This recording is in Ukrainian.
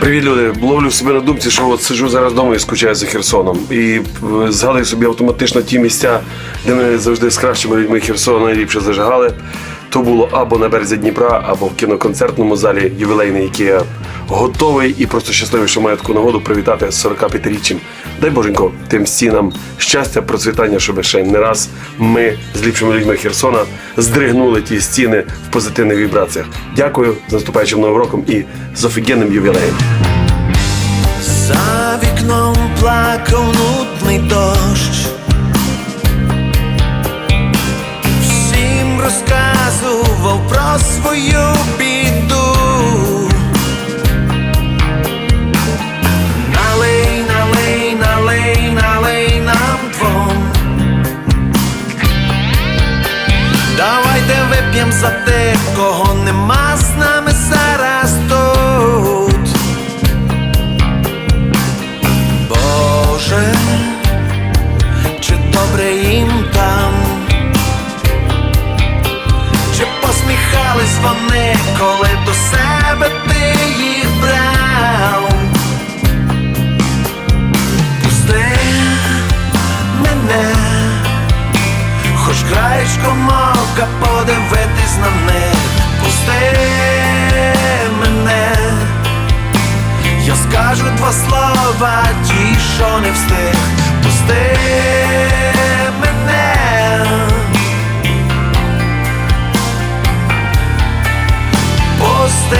Привіт, люди. Ловлю себе на думці, що от сиджу зараз вдома і скучаю за Херсоном. І е, згадую собі автоматично ті місця, де ми завжди з кращими людьми Херсона найліпше зажигали. То було або на березі Дніпра, або в кіноконцертному залі ювілейний, який я готовий і просто щасливий, що маю таку нагоду привітати з 45-річчям. Дай Боженько тим стінам щастя, процвітання, щоб ще не раз ми з ліпшими людьми Херсона здригнули ті стіни в позитивних вібраціях. Дякую з наступаючим новим роком і з офігенним ювілеєм. Давайте за тих, кого нема з нами зараз тут. Боже, чи добре їм там, чи посміхались вони, коли до себе ти їх брав? Хоч краєчком ока подивитись на мене пусти мене. Я скажу два слова, ті, що не встиг Пусти мене Пусти